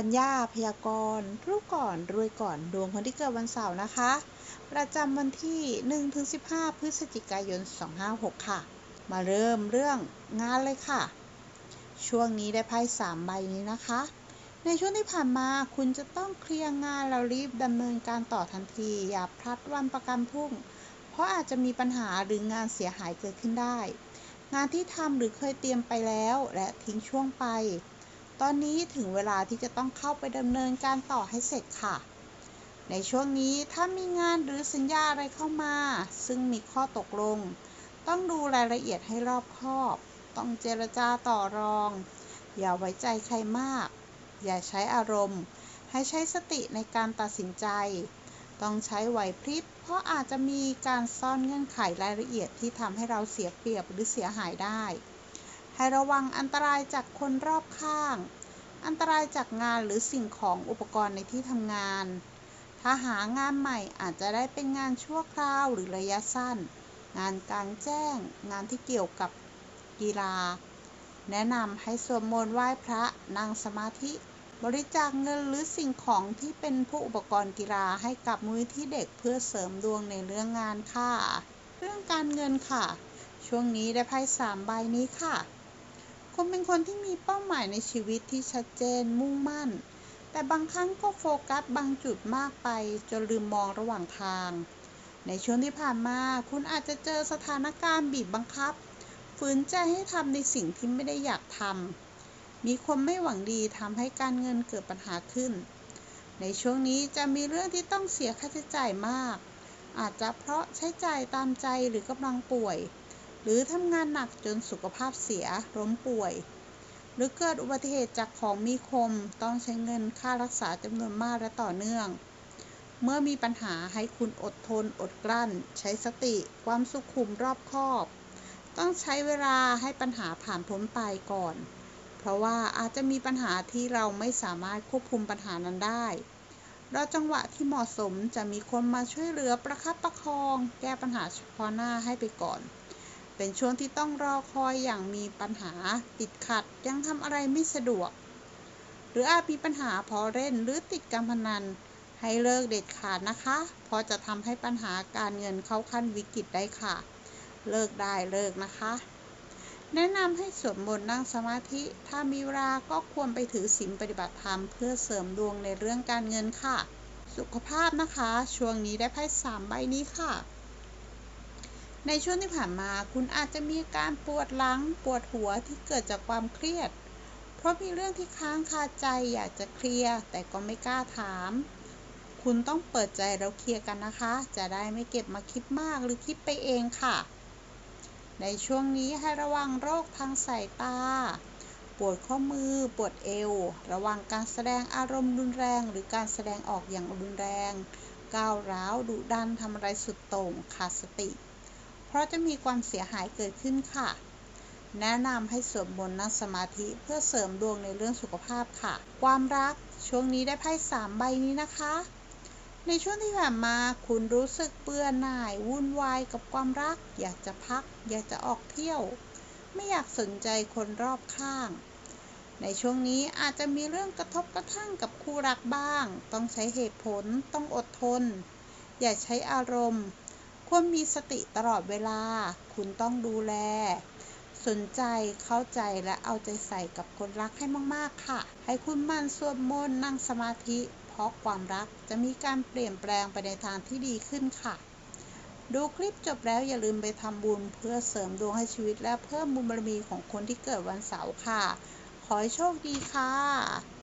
ธัญญาพยากรณ์รู้ก่อนรวยก่อนดวงคนที่เกิดวันเสาร์นะคะ ประจำวันที่1-15 พฤศจิกายน 256 ค่ะ มาเริ่มเรื่องงานเลยค่ะ ช่วงนี้ได้ไพ่สามใบนี้นะคะ ในช่วงที่ผ่านมาคุณจะต้องเคลียร์งานแล้วรีบดำเนินการต่อทันที อย่าพลัดวันประกันพรุ่ง เพราะอาจจะมีปัญหาหรืองานเสียหายเกิดขึ้นได้ งานที่ทำหรือเคยเตรียมไปแล้ว และทิ้งช่วงไป ตอนนี้ถึงเวลาที่จะต้องเข้าไปดำเนินการต่อให้เสร็จค่ะ ในช่วงนี้ถ้ามีงานหรือสัญญาอะไรเข้ามา ซึ่งมีข้อตกลง ต้องดูรายละเอียดให้รอบคอบ ต้องเจรจาต่อรอง อย่าไว้ใจใครมาก อย่าใช้อารมณ์ ให้ใช้สติในการตัดสินใจ ต้องใช้ไหวพริบ เพราะอาจจะมีการซ่อนเงื่อนไขรายละเอียดที่ทำให้เราเสียเปรียบหรือเสียหายได้ ให้ระวังอันตรายจากคนรอบข้าง อันตรายจากงานหรือสิ่งของอุปกรณ์ในที่ทำงาน ถ้าหางานใหม่อาจจะได้เป็นงานชั่วคราวหรือระยะสั้น งานกลางแจ้ง งานที่เกี่ยวกับกีฬา แนะนำให้สวดมนต์ไหว้พระนั่งสมาธิ บริจาคเงินหรือสิ่งของที่เป็นผู้อุปกรณ์กีฬาให้กับมูลที่เด็กเพื่อเสริมดวงในเรื่องงานค่ะ เรื่องการเงินค่ะ ช่วงนี้ได้ไพ่สามใบนี้ค่ะ คุณเป็นคนที่มีเป้าหมายในชีวิตที่ชัดเจนมุ่งมั่น แต่บางครั้งก็โฟกัสบางจุดมากไป จนลืมมองระหว่างทาง ในช่วงที่ผ่านมา คุณอาจจะเจอสถานการณ์บีบบังคับ ฝืนใจให้ทำในสิ่งที่ไม่ได้อยากทำมีคนไม่หวังดีทำให้การเงินเกิดปัญหาขึ้น ในช่วงนี้จะมีเรื่องที่ต้องเสียค่าใช้จ่ายมาก อาจจะเพราะใช้จ่ายตามใจหรือกำลังป่วย หรือทำงานหนักจนสุขภาพเสียล้มป่วย หรือเกิดอุบัติเหตุจากของมีคมต้องใช้เงินค่ารักษาจำนวนมากและต่อเนื่อง เมื่อมีปัญหาให้คุณอดทนอดกลั้น ใช้สติความสุขุมรอบคอบ ต้องใช้เวลาให้ปัญหาผ่านพ้นไปก่อน เพราะว่าอาจจะมีปัญหาที่เราไม่สามารถควบคุมปัญหานั้นได้รอจังหวะที่เหมาะสมจะมีคนมาช่วยเหลือประคับประคอง แก้ปัญหาเฉพาะหน้าให้ไปก่อน เป็นช่วงที่ต้องรอคอยอย่างมีปัญหาติดขัดยังทำอะไรไม่สะดวก หรืออาจมีปัญหาพอเล่นหรือติดการพนัน ให้เลิกเด็ดขาดนะคะ เพราะจะทำให้ปัญหาการเงินเข้าขั้นวิกฤตได้ค่ะ เลิกได้เลิกนะคะ แนะนำให้สวดมนต์นั่งสมาธิ ถ้ามีเวลาก็ควรไปถือศีลปฏิบัติธรรมเพื่อเสริมดวงในเรื่องการเงินค่ะ สุขภาพนะคะ ช่วงนี้ได้ไพ่สามใบนี้ค่ะ ในช่วงที่ผ่านมาคุณอาจจะมีการปวดหลังปวดหัวที่เกิดจากความเครียด เพราะมีเรื่องที่ค้างคาใจอยากจะเคลียร์แต่ก็ไม่กล้าถาม คุณต้องเปิดใจแล้วเคลียร์กันนะคะ จะได้ไม่เก็บมาคิดมากหรือคิดไปเองค่ะ ในช่วงนี้ให้ระวังโรคทางสายตา ปวดข้อมือ ปวดเอว ระวังการแสดงอารมณ์รุนแรง หรือการแสดงออกอย่างรุนแรง ก้าวร้าวดุดันทำอะไรสุดโต่งขาดสติ เพราะจะมีความเสียหายเกิดขึ้นค่ะ แนะนำให้สวดมนต์นั่งสมาธิเพื่อเสริมดวงในเรื่องสุขภาพค่ะ ความรักช่วงนี้ได้ไพ่สามใบนี้นะคะ ในช่วงที่ผ่านมาคุณรู้สึกเบื่อหน่าย วุ่นวายกับความรัก อยากจะพัก อยากจะออกเที่ยว ไม่อยากสนใจคนรอบข้างในช่วงนี้อาจจะมีเรื่องกระทบกระทั่งกับคู่รักบ้าง ต้องใช้เหตุผล ต้องอดทน อย่าใช้อารมณ์ ควรมีสติตลอดเวลา คุณต้องดูแล สนใจเข้าใจและเอาใจใส่กับคนรักให้มากๆค่ะ ให้คุณมั่นสวดมนต์นั่งสมาธิ เพราะความรักจะมีการเปลี่ยนแปลงไปในทางที่ดีขึ้นค่ะ ดูคลิปจบแล้วอย่าลืมไปทำบุญเพื่อเสริมดวงให้ชีวิตและเพิ่มบุญบารมีของคนที่เกิดวันเสาร์ค่ะ ขอให้โชคดีค่ะ